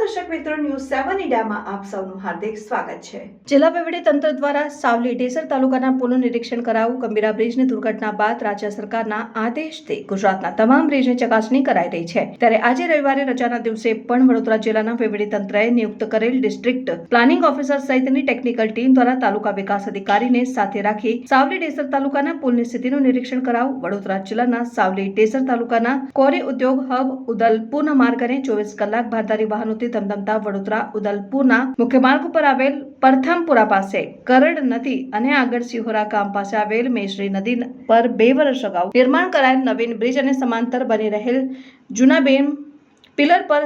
મીડિયામાં આપ સૌનું હાર્દિક સ્વાગત છે. જિલ્લા વહીવટી તંત્ર દ્વારા સાવલી ઢેસર તાલુકાના પુલનું નિરીક્ષણ કરાવું, ગંભીરા બ્રિજની દુર્ઘટના બાદ રાજ્ય સરકારના આદેશથી ગુજરાતના તમામ બ્રિજની ચકાસણી કરાઈ રહી છે. ત્યારે આજે રવિવારે રજાના દિવસે પણ વડોદરા જિલ્લાના વહીવટી તંત્રએ નિયુક્ત કરેલ ડિસ્ટ્રિક્ટ પ્લાનિંગ ઓફિસર સહિતની ટેકનિકલ ટીમ દ્વારા તાલુકા વિકાસ અધિકારીને સાથે રાખી સાવલી ઢેસર તાલુકાના પુલની સ્થિતિનું નિરીક્ષણ કરાવું, વડોદરા જિલ્લાના સાવલી ઢેસર તાલુકાના કોરી ઉદ્યોગ હબ ઉદલપુરના માર્ગને ચોવીસ કલાક ભારદારી વાહનોથી ધમધમતા વડોદરા, ઉદલપુરના મુખ્ય માર્ગ ઉપર આવેલ પરથમપુરા પાસે કરડ નદી અને આગળ સિહોરા ગામ પાસે આવેલ મેશ્રી નદી પર બે વર્ષ અગાઉ નિર્માણ કરાયેલ નવીન બ્રિજ અને સમાંતર બની રહેલ જુના બેમ પિલર પર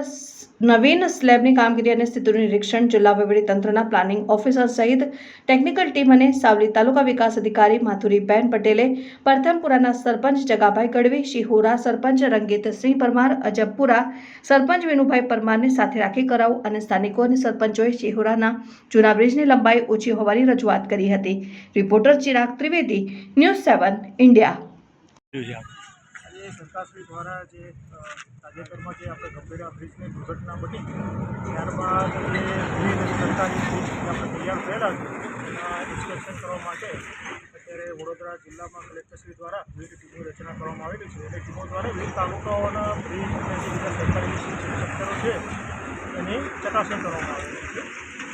નવીન સ્લેબની કામગીરી અને સ્થિતિનું નિરીક્ષણ, જિલ્લા તંત્રના પ્લાનિંગ ઓફિસર સહિત ટેકનિકલ ટીમ અને સાવલી તાલુકા વિકાસ અધિકારી માથુરીબેન પટેલે પ્રથમપુરાના સરપંચ જગાભાઈ ગઢવી, શિહોરા સરપંચ રંગીતસિંહ પરમાર, અજબપુરા સરપંચ વિનુભાઈ પરમારને સાથે રાખી કરાવું અને સ્થાનિકો અને સરપંચોએ શિહોરાના જૂના બ્રિજની લંબાઈ ઓછી હોવાની રજૂઆત કરી હતી. Reporter Chirag Trivedi, news seven, India. આજે સરકારશ્રી દ્વારા જે તાજેતરમાં જે આપણે ગંભીરા બ્રિજની દુર્ઘટના બની, ત્યારબાદ જે વિવિધ સરકારી આપણે તૈયાર થયેલા છે ઇન્સ્પેક્શન કરવા માટે અત્યારે વડોદરા જિલ્લામાં કલેક્ટરશ્રી દ્વારા વિવિધ ટીમો રચના કરવામાં આવેલી છે. અને ટીમો દ્વારા વિવિધ તાલુકાઓના બ્રિજ અને બીજા સરકારી સેક્ટરો છે, એની ચકાસણી કરવામાં આવેલી છે.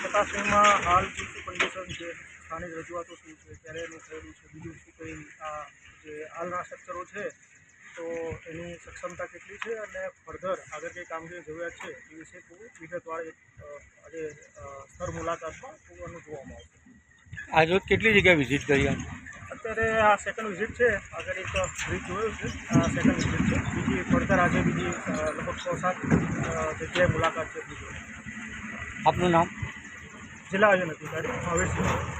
ચકાસણીમાં હાલ શું શું કન્ડિશન છે સ્થાનિક રજૂઆતો શું છે, ક્યારે એનું થયેલું છે, બીજું શું કંઈ આ જે હાલના સ્ટ્રક્ચરો છે તો એની સક્ષમતા કેટલી છે અને ફર્ધર આગળ કઈ કામગીરી જરૂરિયાત છે એ વિશે ખૂબ વિગતવાર એક આજે સ્તર સ્થળ મુલાકાતમાં ખૂબ અનુભવવામાં આવશે. આજે કેટલી જગ્યાએ વિઝિટ કરી અત્યારે આ સેકન્ડ વિઝિટ છે. આગળ એક બ્રિજ જોયું છે. આ સેકન્ડ વિઝિટ છે. બીજી ફર્ધર આજે બીજી લગભગ છ સાત જગ્યાએ મુલાકાત છે. બીજી આપનું નામ? જિલ્લા આયોજન અધિકારી સિંહ.